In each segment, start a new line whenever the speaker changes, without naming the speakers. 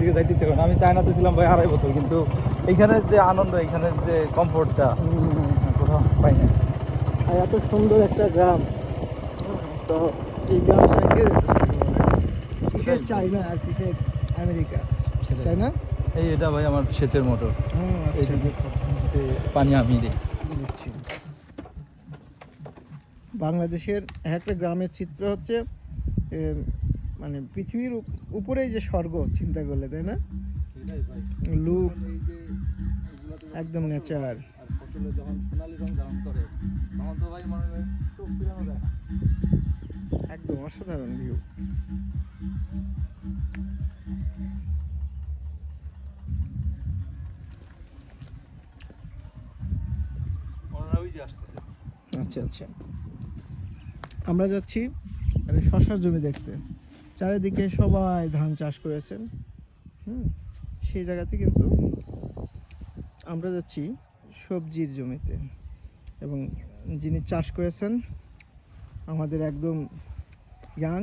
দিকে যাইতে ইচ্ছে করে না। আমি চায়নাতে ছিলাম ভাই আড়াই বছর কিন্তু এইখানের যে আনন্দ এইখানের যে কমফোর্টটা কোথাও পাই না
আর এত সুন্দর একটা গ্রাম। তো এই গ্রাম যেতেছে কিসের চাইনা আর কিসের আমেরিকা? তাই না?
এই এটা ভাই আমার সেচের মোটর।
আচ্ছা,
পানি আমি দিই।
বাংলাদেশের একটা গ্রামের চিত্র হচ্ছে মানে পৃথিবীর উপরেই যে স্বর্গ চিন্তা করলে তাই না? লুক একদম নেচার একদম অসাধারণ ভিউ আচ্ছা আচ্ছা। আমরা যাচ্ছি শশার জমি দেখতে। চারিদিকে সবাই ধান চাষ করেছেন। হুম, সেই জায়গাতে কিন্তু আমরা যাচ্ছি সবজির জমিতে। এবং যিনি চাষ করেছেন, আমাদের একদম ইয়াং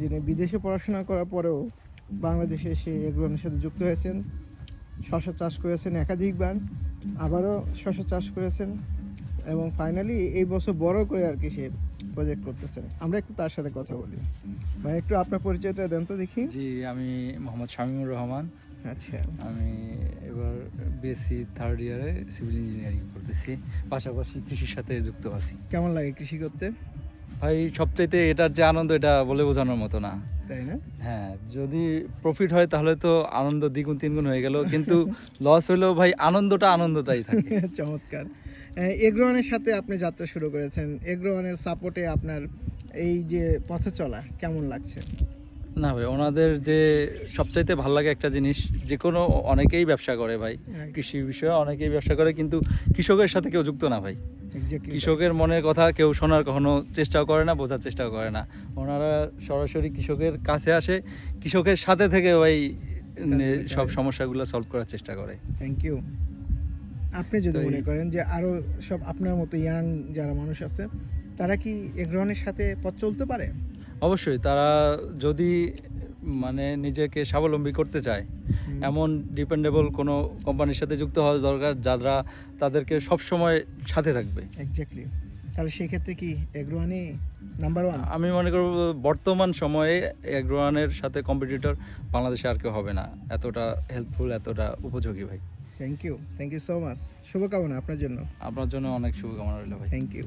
যিনি বিদেশে পড়াশোনা করার পরেও বাংলাদেশে এসে এগুলোর সাথে যুক্ত হয়েছেন শশা চাষ করেছেন একাধিকবার, আবারও শশা চাষ করেছেন, এবং ফাইনালি এই বছর বড় করে আর কি সে প্রজেক্ট করতেছেন। আমরা একটু তার সাথে কথা বলি। ভাই একটু আপনার পরিচয়টা দেন তো দেখি।
জি আমি মোহাম্মদ শামীমুর রহমান।
আচ্ছা।
আমি এবার বিএসসি থার্ড ইয়ারে সিভিল ইঞ্জিনিয়ারিং করতেছি। পাশাপাশি কৃষির সাথে যুক্ত আছি।
কেমন লাগে কৃষি করতে?
ভাই সবচাইতে এটার যে আনন্দ এটা বলে বোঝানোর মতো না।
তাই না?
হ্যাঁ যদি প্রফিট হয় তাহলে তো আনন্দ দ্বিগুণ তিনগুণ হয়ে গেল। কিন্তু লস হলেও ভাই আনন্দটা আনন্দটাই থাকে।
চমৎকার। এগ্রোয়ানের সাথে আপনি যাত্রা শুরু করেছেন। এগ্রোয়ানের সাপোর্টে আপনার এই যে পথে চলা কেমন লাগছে?
না ভাই ওনাদের যে সবচাইতে ভালো লাগে একটা জিনিস যে কোনো অনেকেই ব্যবসা করে ভাই। কৃষি বিষয়ে অনেকেই ব্যবসা করে কিন্তু কৃষকের সাথে কেউ যুক্ত না ভাই. কৃষকের মনের কথা কেউ শোনার কখনো চেষ্টাও করে না বোঝার চেষ্টাও করে না। ওনারা সরাসরি কৃষকের কাছে আসে কৃষকের সাথে থেকে ভাই সব সমস্যাগুলো সলভ করার চেষ্টা করে।
থ্যাংক ইউ আপনি যদি মনে করেন যে আরও সব আপনার মতো ইয়াং যারা মানুষ আছে তারা কি এগ্রহণের সাথে পথ চলতে পারে?
অবশ্যই তারা যদি মানে নিজেকে স্বাবলম্বী করতে চায় এমন ডিপেন্ডেবল কোনো কোম্পানির সাথে যুক্ত হওয়া দরকার যারা তাদেরকে সব সময় সাথে থাকবে।
এক্স্যাক্টলি তাহলে সেই ক্ষেত্রে কি এগ্রোয়ানি নাম্বার ওয়ান
আমি মনে করব বর্তমান সময়ে এগ্রোয়ানের সাথে কম্পিটিটর বাংলাদেশে আর কেউ হবে না। এতটা হেল্পফুল এতটা উপযোগী ভাই।
Thank you thank you so much শুভকামনা আপনার জন্য।
আপনার জন্য অনেক শুভকামনা রইল ভাই।
Thank you